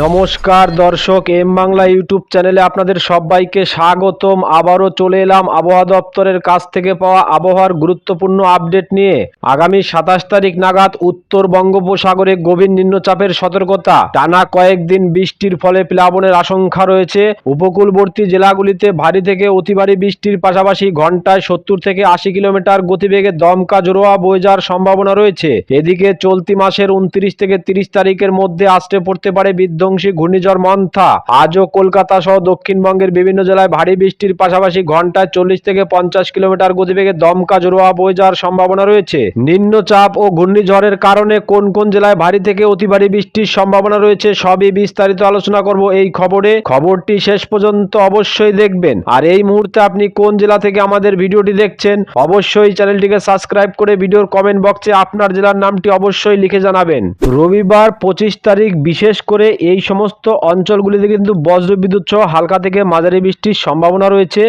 নমস্কার দর্শক, M Bangla YouTube চ্যানেলে আপনাদের সবাইকে স্বাগতম। আবারও চলে এলাম আবহাওয়া দপ্তরের কাছ থেকে পাওয়া আবহাওয়ার গুরুত্বপূর্ণ আপডেট নিয়ে। আগামী সাতাশ তারিখ নাগাদ উত্তর বঙ্গোপসাগরে গভীর নিম্নচাপের সতর্কতা। টানা কয়েকদিন বৃষ্টির ফলে প্লাবনের আশঙ্কা রয়েছে। উপকূলবর্তী জেলাগুলিতে ভারী থেকে অতি ভারী বৃষ্টির পাশাপাশি ঘন্টায় সত্তর থেকে আশি কিলোমিটার গতিবেগে দমকা জোরোয়া বয়ে যাওয়ার সম্ভাবনা রয়েছে। এদিকে চলতি মাসের উনত্রিশ থেকে তিরিশ তারিখের মধ্যে আসতে পড়তে পারে বিধ্বংসী ঘূর্ণিঝড় মন্থা। আজও কলকাতা সহ দক্ষিণবঙ্গের বিভিন্ন জেলায় ভারী বৃষ্টির পাশাপাশি ঘন্টায় চল্লিশ থেকে পঞ্চাশ কিলোমিটার গতিবেগে দমকা জোরোয়া বয়ে যাওয়ার সম্ভাবনা রয়েছে। নিম্নচাপ ও ঘূর্ণিঝড়ের কারণে কোন কোন জেলায় ভারী থেকে অতি ভারী বৃষ্টির সম্ভাবনা রয়েছে সবই বিস্তারিত আলোচনা করব এই খবরে। খবরটি শেষ পর্যন্ত অবশ্যই দেখবেন। আর এই মুহূর্তে আপনি কোন জেলা থেকে আমাদের ভিডিওটি দেখছেন, অবশ্যই চ্যানেলটিকে সাবস্ক্রাইব করে ভিডিওর কমেন্ট বক্সে আপনার জেলার নামটি অবশ্যই লিখে জানাবেন। রবিবার পঁচিশ তারিখ, বিশেষ করে এই সমস্ত অঞ্চলগুলিতে কিন্তু বজ্রবিদ্যুৎ সহ হালকা থেকে মাঝারি বৃষ্টির সম্ভাবনা রয়েছে।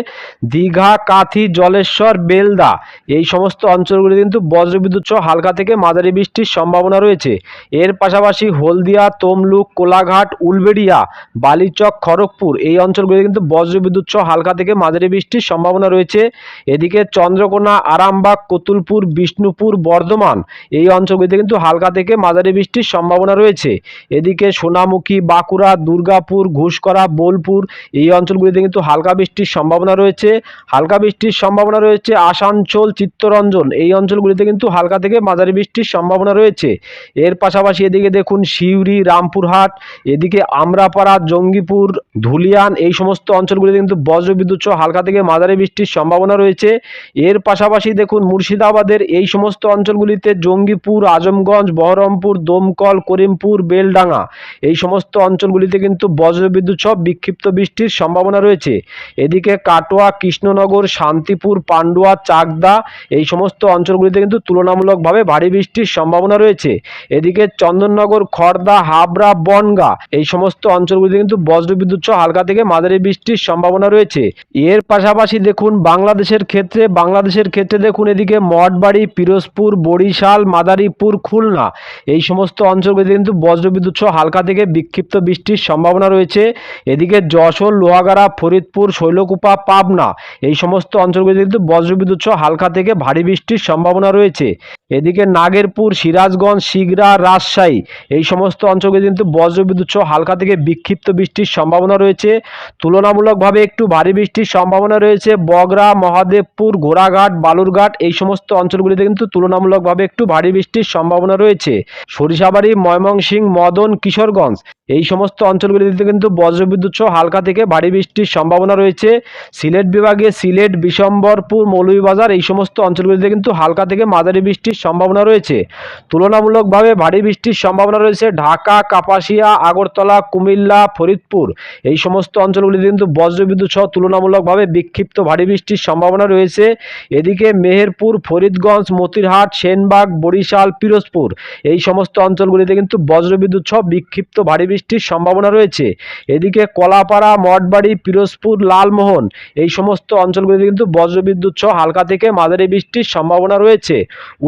দীঘা, কাথি, জলেশ্বর, বেলদা এই সমস্ত অঞ্চলগুলিতে কিন্তু বজ্রবিদ্যুৎ সহ হালকা থেকে মাঝারি বৃষ্টির সম্ভাবনা রয়েছে। এর পাশাপাশি হলদিয়া, তমলুক, কোলাঘাট, উলবেড়িয়া, বালিচক, খড়গপুর এই অঞ্চলগুলিতে কিন্তু বজ্রবিদ্যুৎ সহ হালকা থেকে মাঝারি বৃষ্টির সম্ভাবনা রয়েছে। এদিকে চন্দ্রকোনা, আরামবাগ, কতুলপুর, বিষ্ণুপুর, বর্ধমান এই অঞ্চলগুলিতে কিন্তু হালকা থেকে মাঝারি বৃষ্টির সম্ভাবনা রয়েছে। এদিকে সোনামুখী বাঁকুড়া, দুর্গাপুর ঘুষকরা বোলপুর, এই অঞ্চলগুলিতে কিন্তু হালকা বৃষ্টির সম্ভাবনা রয়েছে। হালকা বৃষ্টির সম্ভাবনা রয়েছে আসানসোল, চিত্তরঞ্জন, এই অঞ্চলগুলিতে কিন্তু হালকা থেকে মাঝারি বৃষ্টির সম্ভাবনা রয়েছে। এর পাশাপাশি এদিকে দেখুন সিউড়ি, রামপুরহাট, এদিকে আমরাপাড়া, জঙ্গিপুর, ধুলিয়ান, এই সমস্ত অঞ্চলগুলিতে কিন্তু বজ্রবিদ্যুৎ সহ হালকা থেকে মাঝারি বৃষ্টির সম্ভাবনা রয়েছে। এর পাশাপাশি দেখুন মুর্শিদাবাদের এই সমস্ত অঞ্চলগুলিতে জঙ্গিপুর, আজমগঞ্জ, বহরমপুর, দমকল, করিমপুর, বেলডাঙ্গা, এই সমস্ত অঞ্চলগুলিতে কিন্তু বজ্রবিদ্যুৎ সহ বিক্ষিপ্ত বৃষ্টির সম্ভাবনা রয়েছে। এদিকে কাটোয়া, কৃষ্ণনগর, শান্তিপুর, পান্ডুয়া, চাকদা এই সমস্ত অঞ্চলগুলিতে কিন্তু তুলনামূলকভাবে ভারী বৃষ্টির সম্ভাবনা রয়েছে। এদিকে চন্দননগর খড়দা হাবড়া, বনগা এই সমস্ত অঞ্চলগুলিতে কিন্তু বজ্রবিদ্যুৎ সহ হালকা থেকে মাঝারি বৃষ্টির সম্ভাবনা রয়েছে। এর পাশাপাশি দেখুন, বাংলাদেশের ক্ষেত্রে বাংলাদেশের ক্ষেত্রে দেখুন, এদিকে মঠবাড়ি, পিরোজপুর, বরিশাল, মাদারীপুর, খুলনা এই সমস্ত অঞ্চলগুলিতে কিন্তু বজ্রবিদ্যুৎ সহ হালকা থেকে বিক্ষিপ্ত বৃষ্টির সম্ভাবনা রয়েছে। এদিকে যশোর, লোহাগাড়া, ফরিদপুর, শৈলকুপা, পাবনা এই সমস্ত অঞ্চলগুলিতে কিন্তু বজ্রবিদ্যুৎ সহ হালকা থেকে ভারী বৃষ্টির সম্ভাবনা রয়েছে। এদিকে নাগেরপুর, সিরাজগঞ্জ, শিগরা, রাজশাহী এই সমস্ত অঞ্চলগুলিতে কিন্তু বজ্রবিদ্যুৎ সহ হালকা থেকে বিক্ষিপ্ত বৃষ্টির সম্ভাবনা রয়েছে। তুলনামূলকভাবে একটু ভারী বৃষ্টির সম্ভাবনা রয়েছে। বগরা, মহাদেবপুর, ঘোড়াঘাট, বালুরঘাট এই সমস্ত অঞ্চলগুলিতে কিন্তু তুলনামূলকভাবে একটু ভারী বৃষ্টির সম্ভাবনা রয়েছে। সরিষাবাড়ি, ময়মনসিংহ, মদন, কিশোরগঞ্জ এই সমস্ত অঞ্চলগুলিতে কিন্তু বজ্রবিদ্যুৎ সহ হালকা থেকে ভারী বৃষ্টির সম্ভাবনা রয়েছে। সিলেট বিভাগে সিলেট, বিশম্বরপুর, মৌলভীবাজার এই সমস্ত অঞ্চলগুলিতে কিন্তু হালকা থেকে মাঝারি বৃষ্টির সম্ভাবনা রয়েছে। তুলনামূলকভাবে ভারী বৃষ্টির সম্ভাবনা রয়েছে ঢাকা, কাপাসিয়া, আগরতলা, কুমিল্লা, ফরিদপুর। এই সমস্ত অঞ্চলগুলিতে কিন্তু বজ্রবিদ্যুৎ সহ তুলনামূলকভাবে বিক্ষিপ্ত ভারী বৃষ্টির সম্ভাবনা রয়েছে। এদিকে মেহেরপুর, ফরিদগঞ্জ, মতিরহাট, সেনবাগ, বরিশাল, পিরোজপুর এই সমস্ত অঞ্চলগুলিতে কিন্তু বজ্রবিদ্যুৎ সহ বিক্ষিপ্ত ভারী বৃষ্টির সম্ভাবনা রয়েছে। এদিকে কলাপাড়া, মঠবাড়ি, পিরোজপুর, লালমোহন এই সমস্ত অঞ্চলগুলিতে কিন্তু বজ্রবিদ্যুৎ সহ হালকা থেকে মাঝারি বৃষ্টির সম্ভাবনা রয়েছে।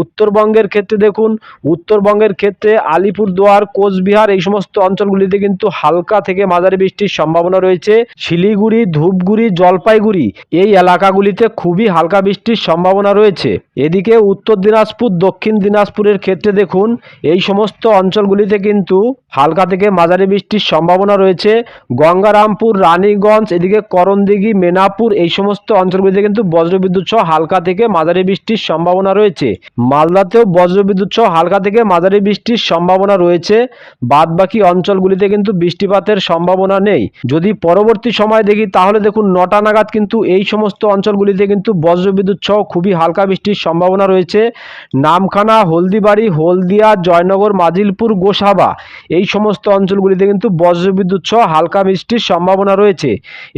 উত্তরবঙ্গের ক্ষেত্রে দেখুন, উত্তরবঙ্গের ক্ষেত্রে আলিপুরদুয়ার, কোচবিহার এই সমস্ত অঞ্চলগুলিতে কিন্তু হালকা থেকে মাঝারি বৃষ্টির সম্ভাবনা রয়েছে। শিলিগুড়ি, ধূপগুড়ি, জলপাইগুড়ি এই এলাকাগুলিতে খুবই হালকা বৃষ্টির সম্ভাবনা রয়েছে। এদিকে উত্তর দিনাজপুর, দক্ষিণ দিনাজপুরের ক্ষেত্রে দেখুন, এই সমস্ত অঞ্চলগুলিতে কিন্তু হালকা থেকে মাঝারি বৃষ্টির সম্ভাবনা রয়েছে। গঙ্গারামপুর, রানীগঞ্জ, এদিকে করণদিঘি, মেনাপুর এই সমস্ত অঞ্চলগুলিতে কিন্তু বজ্রবিদ্যুৎ সহ হালকা থেকে মাঝারি বৃষ্টির সম্ভাবনা রয়েছে। মালদাতেও বজ্রবিদ্যুৎ সহ হালকা থেকে মাঝারি বৃষ্টির সম্ভাবনা রয়েছে। বাদবাকি অঞ্চলগুলিতে কিন্তু বৃষ্টিপাতের সম্ভাবনা নেই। যদি পরবর্তী সময় দেখি, তাহলে দেখুন নটা নাগাদ কিন্তু এই সমস্ত অঞ্চলগুলিতে কিন্তু বজ্রবিদ্যুৎ সহ খুবই হালকা বৃষ্টির সম্ভাবনা রয়েছে। নামখানা, হলদিবাড়ি, হলদিয়া, জয়নগর, মাজিলপুর, গোসাবা এই সমস্ত অঞ্চলগুলিতে কিন্তু বজ্রবিদ্যুৎ সহ হালকা বৃষ্টির সম্ভাবনা রয়েছে।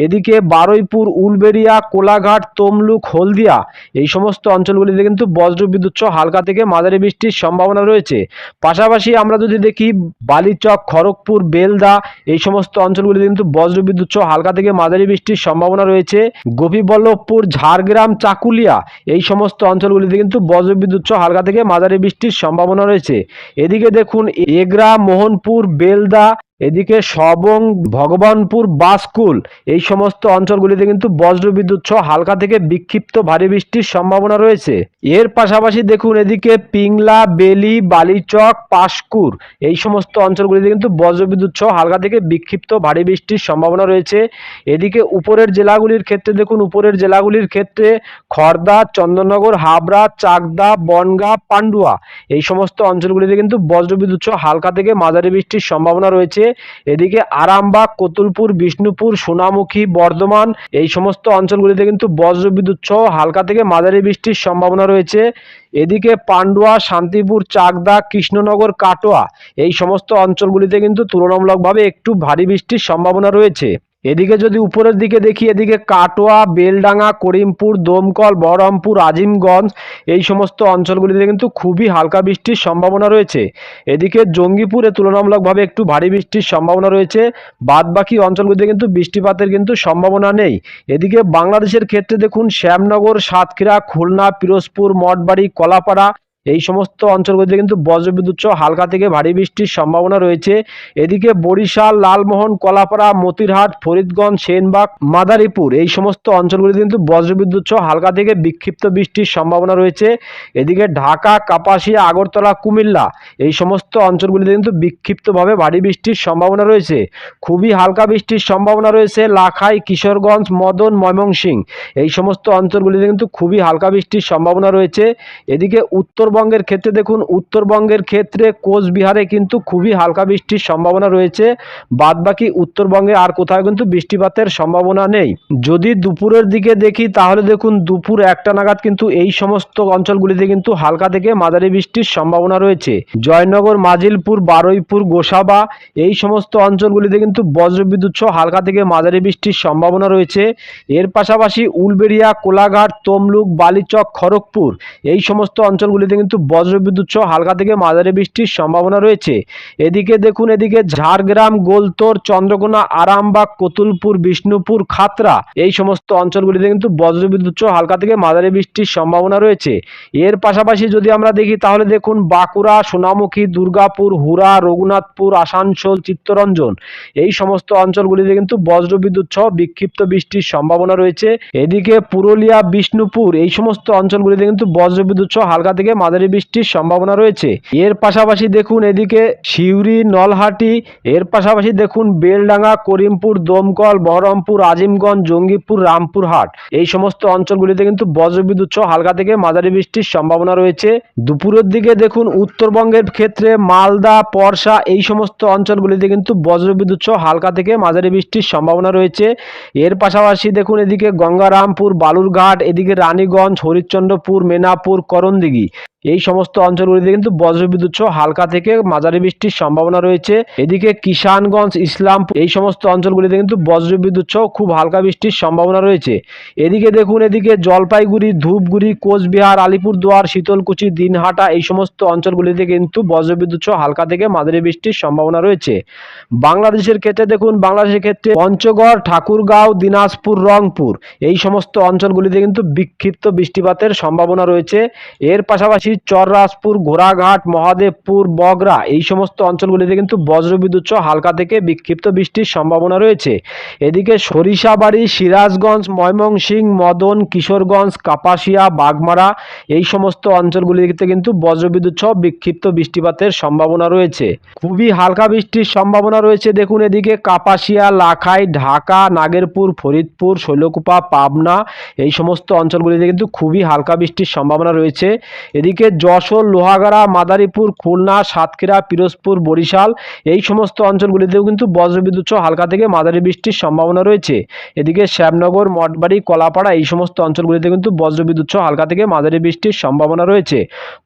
এদিকে বারুইপুর, উলবেড়িয়া, কোলাঘাট, তমলুক, হলদিয়া এই সমস্ত অঞ্চলগুলিতে কিন্তু বজ্রবিদ্যুৎ সহ হালকা থেকে মাঝারি বৃষ্টির সম্ভাবনা রয়েছে। পাশাপাশি আমরা যদি দেখি বালিচক, খড়গপুর, বেলদা এই সমস্ত অঞ্চলগুলিতে কিন্তু বজ্রবিদ্যুৎ সহ হালকা থেকে মাঝারি বৃষ্টির সম্ভাবনা রয়েছে। গোপীবল্লভপুর, ঝাড়গ্রাম, চাকুলিয়া এই সমস্ত অঞ্চলগুলিতে কিন্তু বজ্রবিদ্যুৎ সহ হালকা থেকে মাঝারি বৃষ্টির সম্ভাবনা রয়েছে। এদিকে দেখুন এগরা, মোহনপুর, বেলদা এদিকে সবং, ভগবানপুর বাসকুল এই সমস্ত অঞ্চলগুলিতে কিন্তু বজ্রবিদ্যুৎ সহ হালকা থেকে বিক্ষিপ্ত ভারী বৃষ্টির সম্ভাবনা রয়েছে। এর পাশাপাশি দেখুন এদিকে পিংলা, বেলি, বালিচক, পাশকুর, এই সমস্ত অঞ্চলগুলিতে কিন্তু বজ্রবিদ্যুৎ সহ হালকা থেকে বিক্ষিপ্ত ভারী বৃষ্টির সম্ভাবনা রয়েছে। এদিকে উপরের জেলাগুলির ক্ষেত্রে দেখুন, উপরের জেলাগুলির ক্ষেত্রে খর্দা, চন্দননগর, হাবড়া, চাকদা, বনগাঁ, পান্ডুয়া, এই সমস্ত অঞ্চলগুলিতে কিন্তু বজ্রবিদ্যুৎ সহ হালকা থেকে মাঝারি বৃষ্টির সম্ভাবনা রয়েছে। এদিকে আরামবাগ, কতুলপুর, বিষ্ণুপুর, সোনামুখী, বর্ধমান এই সমস্ত অঞ্চলগুলিতে কিন্তু বজ্রবিদ্যুৎ সহ হালকা থেকে মাঝারি বৃষ্টির সম্ভাবনা রয়েছে। এদিকে পান্ডুয়া, শান্তিপুর, চাকদা, কৃষ্ণনগর, কাটোয়া এই সমস্ত অঞ্চলগুলিতে কিন্তু তুলনামূলকভাবে একটু ভারী বৃষ্টির সম্ভাবনা রয়েছে। এদিকে যদি উপরের দিকে দেখি, এদিকে কাটোয়া, বেলডাঙ্গা, করিমপুর, দমকল, বহরমপুর, আজিমগঞ্জ, এই সমস্ত অঞ্চলগুলিতে কিন্তু খুবই হালকা বৃষ্টির সম্ভাবনা রয়েছে। এদিকে জঙ্গিপুরে তুলনামূলকভাবে একটু ভারী বৃষ্টির সম্ভাবনা রয়েছে। বাদ বাকি অঞ্চলগুলিতে কিন্তু বৃষ্টিপাতের কিন্তু সম্ভাবনা নেই। এদিকে বাংলাদেশের ক্ষেত্রে দেখুন, শ্যামনগর, সাতক্ষীরা, খুলনা, পিরোজপুর, মঠবাড়ি, কলাপাড়া এই সমস্ত অঞ্চলগুলিতে কিন্তু বজ্রবিদ্যুৎ সহ হালকা থেকে ভারী বৃষ্টির সম্ভাবনা রয়েছে। এদিকে বরিশাল, লালমোহন, কলাপাড়া, মতিরহাট, ফরিদগঞ্জ, সেনবাগ, মাদারীপুর এই সমস্ত অঞ্চলগুলিতে কিন্তু বজ্রবিদ্যুৎ সহ হালকা থেকে বিক্ষিপ্ত বৃষ্টির সম্ভাবনা রয়েছে। এদিকে ঢাকা, কাপাসিয়া, আগরতলা, কুমিল্লা এই সমস্ত অঞ্চলগুলিতে কিন্তু বিক্ষিপ্তভাবে ভারী বৃষ্টির সম্ভাবনা রয়েছে। খুবই হালকা বৃষ্টির সম্ভাবনা রয়েছে লাখাই, কিশোরগঞ্জ, মদন, ময়মনসিংহ এই সমস্ত অঞ্চলগুলিতে কিন্তু খুবই হালকা বৃষ্টির সম্ভাবনা রয়েছে। এদিকে উত্তরবঙ্গের ক্ষেত্রে দেখুন, উত্তরবঙ্গের ক্ষেত্রে কোচবিহারে কিন্তু খুবই হালকা বৃষ্টির সম্ভাবনা রয়েছে। বাদবাকি উত্তরবঙ্গে আর কোথাও কিন্তু বৃষ্টিপাতের সম্ভাবনা নেই। যদি দুপুরের দিকে দেখি, তাহলে দেখুন, দুপুর একটা নাগাদ কিন্তু এই সমস্ত অঞ্চলগুলিতে কিন্তু হালকা থেকে মাঝারি বৃষ্টির সম্ভাবনা রয়েছে। জয়নগর, মাজিলপুর, বারুইপুর, গোসাবা, এই সমস্ত অঞ্চলগুলিতে কিন্তু বজ্রবিদ্যুৎ সহ হালকা থেকে মাঝারি বৃষ্টির সম্ভাবনা রয়েছে। এর পাশাপাশি উলবেড়িয়া, কোলাঘাট, তমলুক, বালিচক, খড়গপুর, এই সমস্ত অঞ্চলগুলিতে কিন্তু বজ্রবিদ্যুৎ সহ হালকা থেকে মাঝারি বৃষ্টির সম্ভাবনা রয়েছে। এদিকে দেখুন, এদিকে ঝাড়গ্রাম, গোলতোর, চন্দ্রকোনা, আরামবাগ, কতুলপুর, বিষ্ণুপুর, খাতরা এই সমস্ত অঞ্চলগুলিতে কিন্তু বজ্রবিদ্যুৎ সহ হালকা থেকে মাঝারি বৃষ্টির সম্ভাবনা রয়েছে। এর পাশাপাশি যদি আমরা দেখি, তাহলে দেখুন বাঁকুড়া, সোনামুখী, দুর্গাপুর হুরা রঘুনাথপুর, আসানসোল, চিত্তরঞ্জন এই সমস্ত অঞ্চলগুলিতে কিন্তু বজ্রবিদ্যুৎ সহ বিক্ষিপ্ত বৃষ্টির সম্ভাবনা রয়েছে। এদিকে পুরুলিয়া, বিষ্ণুপুর এই সমস্ত অঞ্চলগুলিতে কিন্তু বজ্রবিদ্যুৎ সহ হালকা থেকে মাঝারি বৃষ্টির সম্ভাবনা রয়েছে। এর পাশাপাশি দেখুন এদিকে সিউড়ি, নলহাটি, এর পাশাপাশি দেখুন বেলডাঙ্গা, করিমপুর, দমকল, বহরমপুর, আজিমগঞ্জ, জঙ্গিপুর, রামপুরহাট। এই সমস্ত অঞ্চলগুলিতে কিন্তু বজ্রবিদ্যুৎ সহ হালকা থেকে মাঝারি বৃষ্টির সম্ভাবনা রয়েছে। দুপুরের দিকে দেখুন উত্তরবঙ্গের ক্ষেত্রে মালদা পরশা এই সমস্ত অঞ্চলগুলিতে কিন্তু বজ্রবিদ্যুৎ সহ হালকা থেকে মাঝারি বৃষ্টির সম্ভাবনা রয়েছে। এর পাশাপাশি দেখুন এদিকে গঙ্গারামপুর, বালুরঘাট, এদিকে রানীগঞ্জ, হরিশ্চন্দ্রপুর, মেনাপুর, করণদিঘি। এই সমস্ত অঞ্চলগুলিতে কিন্তু বজ্রবিদ্যুৎ সহ হালকা থেকে মাঝারি বৃষ্টির সম্ভাবনা রয়েছে। এদিকে কিষানগঞ্জ ইসলাম এই সমস্ত অঞ্চলগুলিতে কিন্তু বজ্রবিদ্যুৎ সহ খুব হালকা বৃষ্টির সম্ভাবনা রয়েছে। এদিকে দেখুন, এদিকে জলপাইগুড়ি, ধূপগুড়ি, কোচবিহার, আলিপুরদুয়ার, শীতলকুচি, দিনহাটা এই সমস্ত অঞ্চলগুলিতে কিন্তু বজ্রবিদ্যুৎ সহ হালকা থেকে মাঝারি বৃষ্টির সম্ভাবনা রয়েছে। বাংলাদেশের ক্ষেত্রে দেখুন, বাংলাদেশের ক্ষেত্রে পঞ্চগড়, ঠাকুরগাঁও, দিনাজপুর, রংপুর এই সমস্ত অঞ্চলগুলিতে কিন্তু বিক্ষিপ্ত বৃষ্টিপাতের সম্ভাবনা রয়েছে। এর পাশাপাশি চররাজপুর, ঘোড়াঘাট, মহাদেবপুর, বগরা এই সমস্ত অঞ্চলগুলিতে কিন্তু বজ্রবিদ্যুৎ সহ হালকা থেকে বিক্ষিপ্ত বৃষ্টির সম্ভাবনা রয়েছে। এদিকে সরিষাবাড়ি, সিরাজগঞ্জ, ময়মনসিংহ, মদন, কিশোরগঞ্জ, কাপাসিয়া, বাগমারা এই সমস্ত অঞ্চলগুলিতে কিন্তু বজ্রবিদ্যুৎ সহ বিক্ষিপ্ত বৃষ্টিপাতের সম্ভাবনা রয়েছে। খুবই হালকা বৃষ্টির সম্ভাবনা রয়েছে। দেখুন এদিকে কাপাসিয়া, লাখাই, ঢাকা, নাগেরপুর, ফরিদপুর, শৈলকুপা, পাবনা এই সমস্ত অঞ্চলগুলিতে কিন্তু খুবই হালকা বৃষ্টির সম্ভাবনা রয়েছে। এদিকে যশোর, লোহাগাড়া, মাদারীপুর, খুলনা, সাতক্ষীরা, পিরোজপুর, বরিশাল এই সমস্ত অঞ্চলগুলিতেও কিন্তু বজ্রবিদ্যুৎ সহ হালকা থেকে মাঝারি বৃষ্টির সম্ভাবনা রয়েছে। এদিকে শ্যামনগর, মঠবাড়ি, কলাপাড়া এই সমস্ত অঞ্চলগুলিতে কিন্তু বজ্রবিদ্যুৎ সহ হালকা থেকে মাঝারি বৃষ্টির সম্ভাবনা রয়েছে।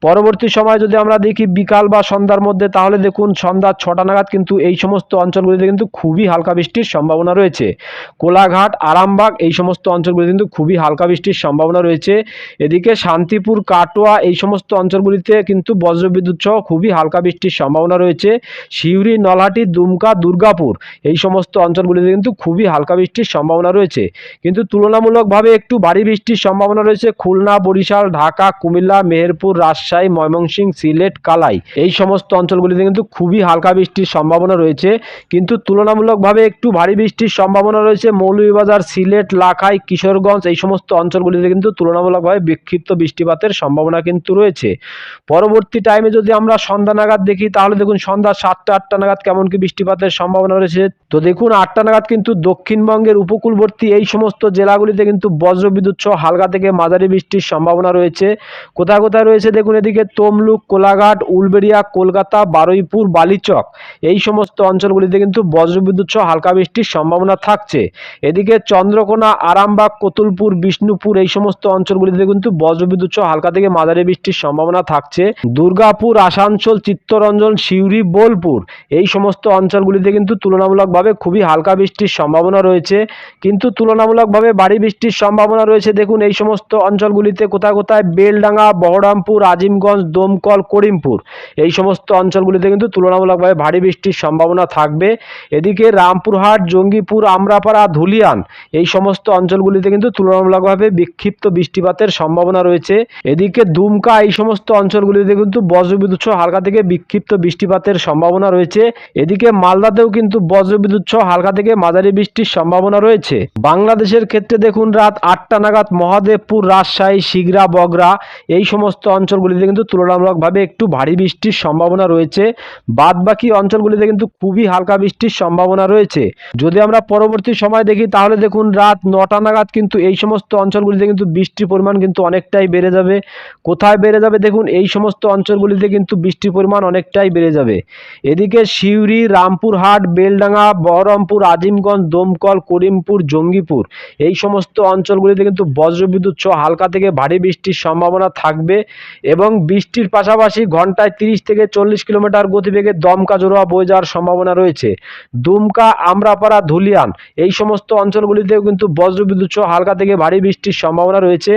পরবর্তী সময় যদি আমরা দেখি বিকাল বা সন্ধ্যার মধ্যে, তাহলে দেখুন সন্ধ্যা ছটা নাগাদ কিন্তু এই সমস্ত অঞ্চলগুলিতে কিন্তু খুবই হালকা বৃষ্টির সম্ভাবনা রয়েছে। কোলাঘাট, আরামবাগ এই সমস্ত অঞ্চলগুলিতে কিন্তু খুবই হালকা বৃষ্টির সম্ভাবনা রয়েছে। এদিকে শান্তিপুর, কাটোয়া এই সমস্ত সমস্ত অঞ্চলগুলিতে কিন্তু বজ্রবিদ্যুৎ সহ খুবই হালকা বৃষ্টির সম্ভাবনা রয়েছে। সিউড়ি, নলহাটি, দুমকা, দুর্গাপুর এই সমস্ত অঞ্চলগুলিতে কিন্তু খুবই হালকা বৃষ্টির সম্ভাবনা রয়েছে। কিন্তু তুলনামূলকভাবে একটু ভারী বৃষ্টির সম্ভাবনা রয়েছে খুলনা, বরিশাল, ঢাকা, কুমিল্লা, মেহেরপুর, রাজশাহী, ময়মনসিংহ, সিলেট, কালাই। এই সমস্ত অঞ্চলগুলিতে কিন্তু খুবই হালকা বৃষ্টির সম্ভাবনা রয়েছে। কিন্তু তুলনামূলকভাবে একটু ভারী বৃষ্টির সম্ভাবনা রয়েছে মৌলভীবাজার, সিলেট, লাখাই, কিশোরগঞ্জ এই সমস্ত অঞ্চলগুলিতে কিন্তু তুলনামূলকভাবে বিক্ষিপ্ত বৃষ্টিপাতের সম্ভাবনা কিন্তু রয়েছে। পরবর্তী টাইমে যদি আমরা সন্ধ্যা নাগাদ দেখি, তাহলে দেখুন সন্ধ্যা সাতটা, আটটা নাগাদ কেমন কি বৃষ্টিপাতের সম্ভাবনা রয়েছে। তো দেখুন, আটটা নাগাদ কিন্তু দক্ষিণবঙ্গের উপকূলবর্তী এই সমস্ত জেলাগুলিতে কিন্তু বজ্রবিদ্যুৎ সহ হালকা থেকে মাঝারি বৃষ্টির সম্ভাবনা রয়েছে। কোথায় কোথায় রয়েছে দেখুন, এদিকে তমলুক, কোলাঘাট, উলবেড়িয়া, কলকাতা, বারুইপুর, বালিচক এই সমস্ত অঞ্চলগুলিতে কিন্তু বজ্রবিদ্যুৎ সহ হালকা বৃষ্টির সম্ভাবনা থাকছে। এদিকে চন্দ্রকোনা, আরামবাগ, কতুলপুর, বিষ্ণুপুর এই সমস্ত অঞ্চলগুলিতে কিন্তু বজ্রবিদ্যুৎ সহ হালকা থেকে মাঝারি বৃষ্টির সম্ভাবনা থাকছে। দুর্গাপুর, আসানসোল, চিত্তরঞ্জন, সিউড়ি, বোলপুর এই সমস্ত অঞ্চলগুলিতে কিন্তু তুলনামূলকভাবে খুবই হালকা বৃষ্টির সম্ভাবনা রয়েছে। কিন্তু তুলনামূলকভাবে ভারী বৃষ্টির সম্ভাবনা রয়েছে। দেখুন, এই সমস্ত অঞ্চলগুলিতে কোথায় কোথায় বেলডাঙ্গা, বহরমপুর, আজিমগঞ্জ, দমকল, করিমপুর এই সমস্ত অঞ্চলগুলিতে কিন্তু তুলনামূলকভাবে ভারী বৃষ্টির সম্ভাবনা থাকবে। এদিকে রামপুরহাট, জঙ্গিপুর, আমরাপাড়া, ধুলিয়ান এই সমস্ত অঞ্চলগুলিতে কিন্তু তুলনামূলকভাবে বিক্ষিপ্ত বৃষ্টিপাতের সম্ভাবনা রয়েছে। এদিকে দুমকা এই সমস্ত অঞ্চলগুলিতে কিন্তু বজ্রবিদ্যুৎ সহ হালকা থেকে বিক্ষিপ্ত বৃষ্টিপাতের সম্ভাবনা রয়েছে। এদিকে মালদাতেও কিন্তু বজ্রবিদ্যুৎ সহ হালকা থেকে মাঝারি বৃষ্টির সম্ভাবনা রয়েছে। বাংলাদেশের ক্ষেত্রে দেখুন, রাত আটটা নাগাদ মহাদেবপুর, রাজশাহী শিগরা বগরা এই সমস্ত অঞ্চলগুলিতে কিন্তু তুলনামূলকভাবে একটু ভারী বৃষ্টির সম্ভাবনা রয়েছে। বাদ বাকি অঞ্চলগুলিতে কিন্তু খুবই হালকা বৃষ্টির সম্ভাবনা রয়েছে। যদি আমরা পরবর্তী সময় দেখি, তাহলে দেখুন, রাত নটা নাগাদ কিন্তু এই সমস্ত অঞ্চলগুলিতে কিন্তু বৃষ্টির পরিমাণ কিন্তু অনেকটাই বেড়ে যাবে। কোথায় বেড়ে যাবে, দেখুন, এই সমস্ত অঞ্চলগুলিতে কিন্তু বৃষ্টির পরিমাণ অনেকটাই বেড়ে যাবে। এদিকে সিউড়ি, রামপুরহাট, বেলডাঙ্গা, বহরমপুর, আজিমগঞ্জ, দমকল, করিমপুর, জঙ্গিপুর, এই সমস্ত অঞ্চলগুলিতে কিন্তু বজ্রবিদ্যুৎ সহ হালকা থেকে ভারী বৃষ্টির সম্ভাবনা থাকবে এবং বৃষ্টির পাশাপাশি ঘন্টায় তিরিশ থেকে চল্লিশ কিলোমিটার গতিবেগে দমকা জোড়া বয়ে যাওয়ার সম্ভাবনা রয়েছে। দুমকা, আমরাপাড়া, ধুলিয়ান, এই সমস্ত অঞ্চলগুলিতেও কিন্তু বজ্রবিদ্যুৎ সহ হালকা থেকে ভারী বৃষ্টির সম্ভাবনা রয়েছে।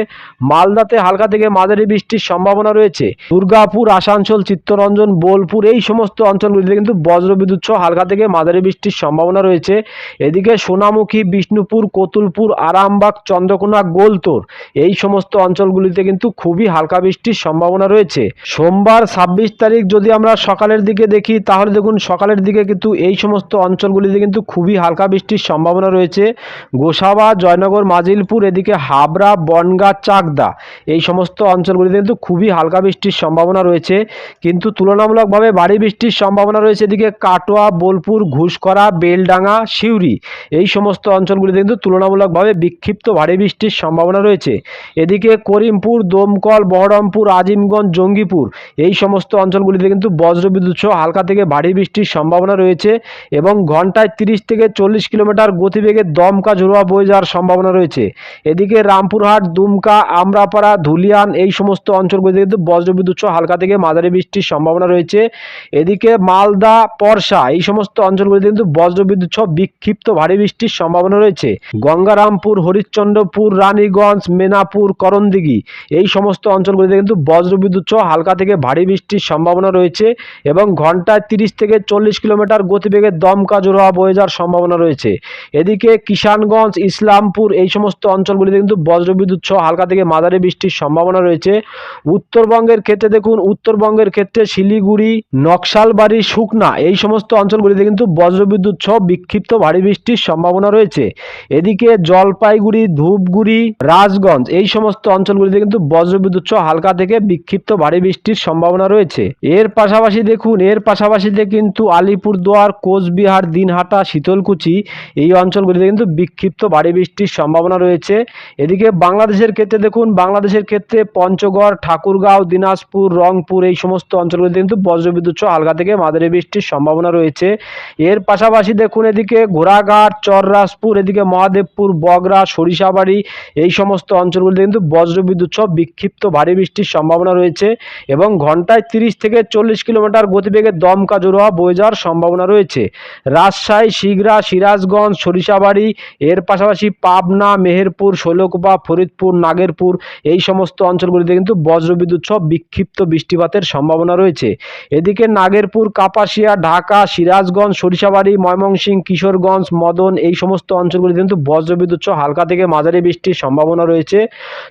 মালদাতে হালকা থেকে মাঝারি বৃষ্টির সম্ভাবনা রয়েছে। দুর্গাপুর, আসানসোল, চিত্তরঞ্জন, বোলপুর এই সমস্ত অঞ্চলগুলিতে কিন্তু বজ্রবিদ্যুৎ সহ হালকা থেকে মাঝারি বৃষ্টির সম্ভাবনা রয়েছে। এদিকে সোনামুখী, বিষ্ণুপুর, কতুলপুর, আরামবাগ, চন্দ্রকোনা, গোলতোর এই সমস্ত অঞ্চলগুলিতে কিন্তু খুবই হালকা বৃষ্টির সম্ভাবনা রয়েছে। সোমবার ছাব্বিশ তারিখ যদি আমরা সকালের দিকে দেখি, তাহলে দেখুন সকালের দিকে কিন্তু এই সমস্ত অঞ্চলগুলিতে কিন্তু খুবই হালকা বৃষ্টির সম্ভাবনা রয়েছে। গোসাবা, জয়নগর, মাজিলপুর, এদিকে হাবড়া, বনগা, চাকদা এই সমস্ত অঞ্চলগুলিতে কিন্তু খুবই হালকা বৃষ্টির সম্ভাবনা রয়েছে। কিন্তু তুলনামূলকভাবে ভারী বৃষ্টির সম্ভাবনা রয়েছে এদিকে কাটোয়া, বোলপুর ঘুষকরা বেলডাঙ্গা, সিউড়ি এই সমস্ত অঞ্চলগুলিতে কিন্তু তুলনামূলকভাবে বিক্ষিপ্ত ভারী বৃষ্টির সম্ভাবনা রয়েছে। এদিকে করিমপুর, দমকল, বহরমপুর, আজিমগঞ্জ, জঙ্গিপুর এই সমস্ত অঞ্চলগুলিতে কিন্তু বজ্রবিদ্যুৎ সহ হালকা থেকে ভারী বৃষ্টির সম্ভাবনা রয়েছে এবং ঘন্টায় তিরিশ থেকে চল্লিশ কিলোমিটার গতিবেগে দমকা ঝোড়োয়া বয়ে যাওয়ার সম্ভাবনা রয়েছে। এদিকে রামপুরহাট, দুমকা, আমরাপাড়া, ধুলিয়ান এই সমস্ত অঞ্চলগুলিতে কিন্তু বজ্রবিদ্যুৎ সহ হালকা থেকে মাঝারি বৃষ্টির সম্ভাবনা রয়েছে। এদিকে মালদা, পরশা এই সমস্ত অঞ্চলগুলিতে কিন্তু বজ্রবিদ্যুৎ সহ বিক্ষিপ্ত ভারী বৃষ্টির সম্ভাবনা রয়েছে। গঙ্গারামপুর, হরিশ্চন্দ্রপুর, রানীগঞ্জ, মেনাপুর, করণদিঘি এই সমস্ত অঞ্চলগুলিতে কিন্তু বজ্রবিদ্যুৎ সহ হালকা থেকে ভারী বৃষ্টির সম্ভাবনা রয়েছে এবং ঘন্টায় তিরিশ থেকে চল্লিশ কিলোমিটার গতিবেগে দমকা জোড়া বয়ে যাওয়ার সম্ভাবনা রয়েছে। এদিকে কিষানগঞ্জ, ইসলামপুর এই সমস্ত অঞ্চলগুলিতে কিন্তু বজ্রবিদ্যুৎ সহ হালকা থেকে মাঝারি বৃষ্টির সম্ভাবনা রয়েছে। উত্তরবঙ্গের ক্ষেত্রে দেখুন, উত্তরবঙ্গের ক্ষেত্রে শিলিগুড়ি, নকশালবাড়ি, শুকনা এই সমস্ত অঞ্চলগুলিতে কিন্তু বজ্রবিদ্যুৎ সহ বিক্ষিপ্ত ভারী বৃষ্টির সম্ভাবনা রয়েছে। এদিকে জলপাইগুড়ি, ধূপগুড়ি, রাজগঞ্জ এই সমস্ত অঞ্চলগুলিতে কিন্তু বজ্রবিদ্যুৎ সহ হালকা থেকে বিক্ষিপ্ত ভারী বৃষ্টির সম্ভাবনা রয়েছে। এর পাশাপাশি দেখুন, এর পাশাপাশিতে কিন্তু আলিপুরদুয়ার, কোচবিহার, দিনহাটা, শীতলকুচি এই অঞ্চলগুলিতে কিন্তু বিক্ষিপ্ত ভারী বৃষ্টির সম্ভাবনা রয়েছে। এদিকে বাংলাদেশের ক্ষেত্রে দেখুন, বাংলাদেশের ক্ষেত্রে পঞ্চগড় ঠাকুরগাঁও, দিনাজপুর, রংপুর এই সমস্ত অঞ্চলগুলিতে কিন্তু বজ্রবিদ্যুৎ সহ হালকা থেকে মাঝারি বৃষ্টির সম্ভাবনা রয়েছে। এর পাশাপাশি দেখুন এদিকে ঘোড়াঘাট, চররাজপুর, এদিকে মহাদেবপুর, বগরা, সরিষাবাড়ি এই সমস্ত অঞ্চলগুলিতে কিন্তু বজ্রবিদ্যুৎ সহ বিক্ষিপ্ত ভারী বৃষ্টির সম্ভাবনা রয়েছে এবং ঘন্টায় তিরিশ থেকে চল্লিশ কিলোমিটার গতিবেগে দমকা জোড়া বয়ে যাওয়ার সম্ভাবনা রয়েছে। রাজশাহী, শিগরা, সিরাজগঞ্জ, সরিষাবাড়ি, এর পাশাপাশি পাবনা, মেহেরপুর, শৈলকুপা, ফরিদপুর, নাগেরপুর এই সমস্ত অঞ্চলগুলিতে কিন্তু বজ্র বজ্রবিদ্যুৎ সহ বিক্ষিপ্ত বৃষ্টিপাতের সম্ভাবনা রয়েছে। এদিকে নাগেরপুর, কাপাসিয়া, ঢাকা, সিরাজগঞ্জ, সরিষাবাড়ি, ময়মনসিংহ, কিশোরগঞ্জ, মদন এই সমস্ত অঞ্চলগুলিতে কিন্তু বজ্রবিদ্যুৎ সহ হালকা থেকে মাঝারি বৃষ্টির সম্ভাবনা রয়েছে।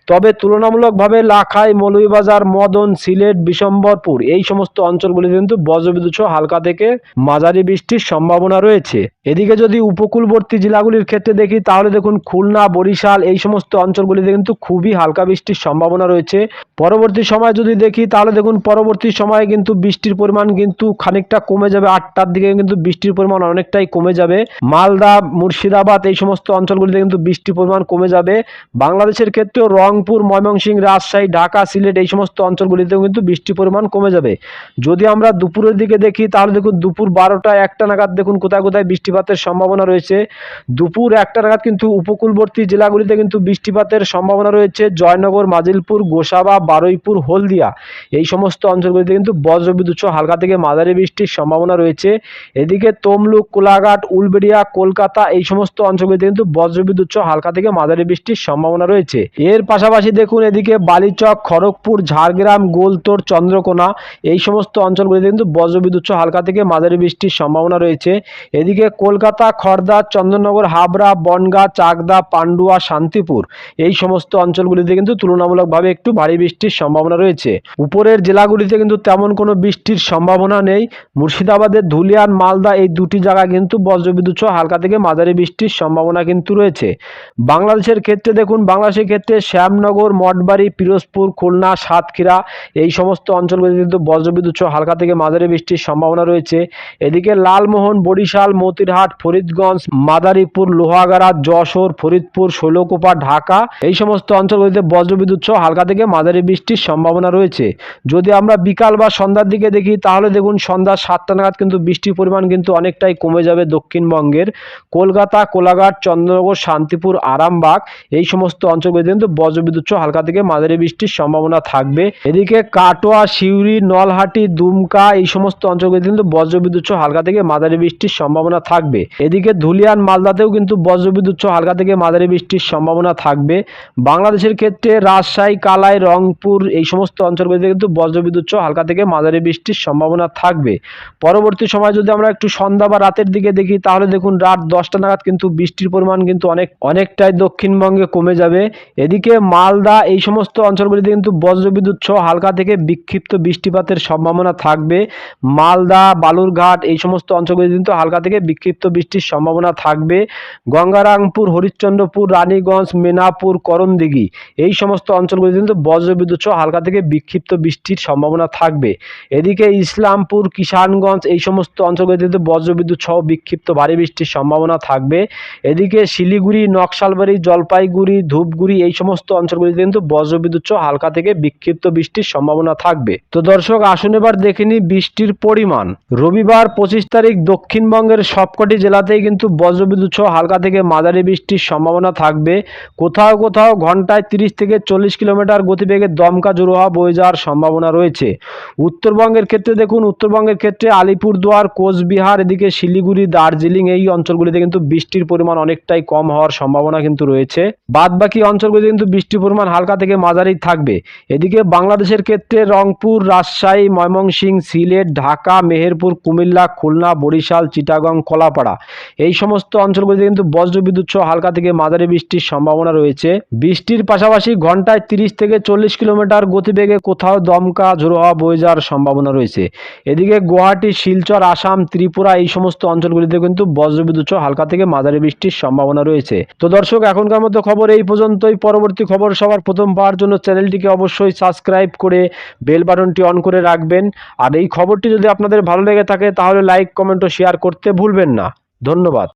তবে তুলনামূলকভাবে লাখাই, মৌলভীবাজার, মদন, সিলেট, বিশম্বরপুর এই সমস্ত অঞ্চলগুলিতে কিন্তু বজ্রবিদ্যুৎ সহ হালকা থেকে মাঝারি বৃষ্টির সম্ভাবনা রয়েছে। এদিকে যদি উপকূলবর্তী জেলাগুলির ক্ষেত্রে দেখি, তাহলে দেখুন খুলনা, বরিশাল এই সমস্ত অঞ্চলগুলিতে কিন্তু খুবই হালকা বৃষ্টির সম্ভাবনা রয়েছে। পরবর্তী সময় যদি দেখি, তাহলে দেখুন পরবর্তী সময়ে কিন্তু বৃষ্টির পরিমাণ কিন্তু খানিকটা কমে যাবে। আটটার দিকে কিন্তু বৃষ্টির পরিমাণ অনেকটাই কমে যাবে। মালদা, মুর্শিদাবাদ এই সমস্ত অঞ্চলগুলিতে কিন্তু বৃষ্টির পরিমাণ কমে যাবে। বাংলাদেশের ক্ষেত্রেও রংপুর, ময়মনসিংহ, রাজশাহী, ঢাকা, সিলেট এই সমস্ত অঞ্চলগুলিতেও কিন্তু বৃষ্টির পরিমাণ কমে যাবে। যদি আমরা দুপুরের দিকে দেখি, তাহলে দেখুন দুপুর বারোটা একটা নাগাদ দেখুন কোথায় কোথায় বৃষ্টিপাতের সম্ভাবনা রয়েছে। দুপুর একটা নাগাদ কিন্তু উপকূলবর্তী জেলাগুলিতে কিন্তু বৃষ্টিপাতের সম্ভাবনা রয়েছে। জয়নগর, মাজিলপুর, গোসাবা বারুইপুর হলদিয়া। এই সমস্ত অঞ্চলগুলিতে কিন্তু বজ্রবিদ্যুৎ সহ হালকা থেকে মাঝারি বৃষ্টির সম্ভাবনা রয়েছে। এদিকে তমলুক, কোলাঘাট, উলবেড়িয়া, কলকাতা এই সমস্ত অঞ্চলগুলিতে কিন্তু বজ্রবিদ্যুৎ সহ হালকা থেকে মাঝারি বৃষ্টির সম্ভাবনা রয়েছে। এর পাশাপাশি দেখুন এদিকে বালিচক, খড়গপুর, ঝাড়গ্রাম গোলতোড় চন্দ্রকোনা এই সমস্ত অঞ্চলগুলিতে কিন্তু বজ্রবিদ্যুৎ সহ হালকা থেকে মাঝারি বৃষ্টির সম্ভাবনা রয়েছে। এদিকে কলকাতা খড়দা চন্দননগর, হাবড়া, বনগাঁ, চাকদা, পান্ডুয়া, শান্তিপুর এই সমস্ত অঞ্চলগুলিতে কিন্তু তুলনামূলকভাবে একটু ভারী বৃষ্টির সম্ভাবনা রয়েছে। উপরের জেলাগুলিতে কিন্তু তেমন কোনো বৃষ্টির সম্ভাবনা নেই। মুর্শিদাবাদের ধুলিয়ান, মালদা এই দুটি জায়গা কিন্তু বজ্রবিদ্যুৎ সহ হালকা থেকে মাঝারি বৃষ্টির সম্ভাবনা কিন্তু রয়েছে। বাংলাদেশের ক্ষেত্রে দেখুন, বাংলাদেশের ক্ষেত্রে শ্যামনগর, মঠবাড়ি, পিরোজপুর, খুলনা, সাতক্ষীরা এই সমস্ত অঞ্চলগুলিতে কিন্তু বজ্রবিদ্যুৎ সহ হালকা থেকে মাঝারি বৃষ্টির সম্ভাবনা রয়েছে। এদিকে লালমোহন, বরিশাল, মতিরহাট, ফরিদগঞ্জ, মাদারীপুর, লোহাগাড়া, যশোর, ফরিদপুর, শৈলকুপা, ঢাকা এই সমস্ত অঞ্চলগুলিতে বজ্রবিদ্যুৎ সহ হালকা থেকে মাঝারি বৃষ্টির সম্ভাবনা রয়েছে। যদি আমরা বিকাল বা সন্ধ্যার দিকে দেখি, তাহলে দেখুন সন্ধ্যা সাতটা নাগাদ কিন্তু বৃষ্টির পরিমাণ কিন্তু অনেকটাই কমে যাবে দক্ষিণবঙ্গের। কলকাতা, কোলাঘাট, চন্দ্রনগর, শান্তিপুর, আরামবাগ, এই সমস্ত অঞ্চলগুলিতে কিন্তু বজ্রবিদ্যুৎ হালকা থেকে মাঝারি বৃষ্টির সম্ভাবনা থাকবে। এদিকে কাটোয়া, সিউড়ি, নলহাটি, দুমকা, এই সমস্ত অঞ্চলগুলিতে কিন্তু বজ্রবিদ্যুৎ হালকা থেকে মাঝারি বৃষ্টির সম্ভাবনা থাকবে। এদিকে ধুলিয়ান, মালদাতেও কিন্তু বজ্রবিদ্যুৎ হালকা থেকে মাঝারি বৃষ্টির সম্ভাবনা থাকবে। বাংলাদেশের ক্ষেত্রে রাজশাহী, কালাই, রংপুর এই সমস্ত অঞ্চলগুলিতে কিন্তু বজ্রবিদ্যুৎ সহ হালকা থেকে মাঝারি বৃষ্টির সম্ভাবনা থাকবে। পরবর্তী সময় যদি আমরা একটু সন্ধ্যা বা রাতের দিকে দেখি, তাহলে দেখুন রাত দশটা নাগাদ কিন্তু বৃষ্টির পরিমাণ কিন্তু অনেক, অনেকটাই দক্ষিণবঙ্গে কমে যাবে। এদিকে মালদা, এই সমস্ত অঞ্চলগুলিতে কিন্তু বজ্রবিদ্যুৎ সহ হালকা থেকে বিক্ষিপ্ত বৃষ্টিপাতের সম্ভাবনা থাকবে। মালদা, বালুরঘাট, এই সমস্ত অঞ্চলগুলিতে কিন্তু হালকা থেকে বিক্ষিপ্ত বৃষ্টির সম্ভাবনা থাকবে। গঙ্গারামপুর, হরিশ্চন্দ্রপুর, রানীগঞ্জ, মেনাপুর করণদিঘি এই সমস্ত অঞ্চলগুলিতে কিন্তু বজ্রবিদ্যুৎ সহ হালকা থেকে বিক্ষিপ্ত বৃষ্টির সম্ভাবনা থাকবে। এদিকে ইসলামপুর, কিষানগঞ্জ এই সমস্ত অঞ্চলগুলিতে বজ্রবিদ্যুৎ সহ বিক্ষিপ্ত ভারী বৃষ্টির সম্ভাবনা থাকবে। এদিকে শিলিগুড়ি, নকশালবাড়ি, জলপাইগুড়ি, ধূপগুড়ি এই সমস্ত অঞ্চলগুলিতে কিন্তু বজ্রবিদ্যুৎ সহ হালকা থেকে বিক্ষিপ্ত বৃষ্টির সম্ভাবনা থাকবে। তো দর্শক, আসুন এবার দেখে বৃষ্টির পরিমাণ। রবিবার পঁচিশ তারিখ দক্ষিণবঙ্গের সবকটি জেলাতেই কিন্তু বজ্রবিদ্যুৎ সহ হালকা থেকে মাঝারি বৃষ্টির সম্ভাবনা থাকবে। কোথাও কোথাও ঘন্টায় তিরিশ থেকে চল্লিশ কিলোমিটার গতিবেগে দমকা জোরোহা বয়ে যাওয়ার সম্ভাবনা রয়েছে। উত্তরবঙ্গের ক্ষেত্রে দেখুন, উত্তরবঙ্গের ক্ষেত্রে আলিপুরদুয়ার, কোচবিহার, এদিকে শিলিগুড়ি, দার্জিলিং এই অঞ্চলগুলিতে কিন্তু বৃষ্টির পরিমাণ অনেকটাই কম হওয়ার সম্ভাবনা কিন্তু রয়েছে। বাদ বাকি অঞ্চলগুলিতে কিন্তু বৃষ্টির পরিমাণ হালকা থেকে মাঝারি থাকবে। এদিকে বাংলাদেশের ক্ষেত্রে রংপুর, রাজশাহী, ময়মনসিংহ, সিলেট, ঢাকা, মেহেরপুর, কুমিল্লা, খুলনা, বরিশাল, চিটাগং, কলাপাড়া এই সমস্ত অঞ্চলগুলিতে কিন্তু বজ্রবিদ্যুৎ সহ হালকা থেকে মাঝারি বৃষ্টির সম্ভাবনা রয়েছে। বৃষ্টির পাশাপাশি ঘন্টায় তিরিশ থেকে চল্লিশ কিলোমিটার গতিবেগে কোথাও দমকা ঝোড়ো হওয়া বয়ে যাওয়ার সম্ভাবনা রয়েছে। এদিকে গুয়াহাটি, শিলচর, আসাম, ত্রিপুরা এই সমস্ত অঞ্চলগুলিতে কিন্তু বজ্রবিদ্যুৎ হালকা থেকে মাঝারি বৃষ্টির সম্ভাবনা রয়েছে। তো দর্শক, এখনকার মতো খবর এই পর্যন্তই। পরবর্তী খবর সবার প্রথম পাওয়ার জন্য চ্যানেলটিকে অবশ্যই সাবস্ক্রাইব করে বেল বাটনটি অন করে রাখবেন। আর এই খবরটি যদি আপনাদের ভালো লেগে থাকে, তাহলে লাইক, কমেন্ট ও শেয়ার করতে ভুলবেন না। ধন্যবাদ।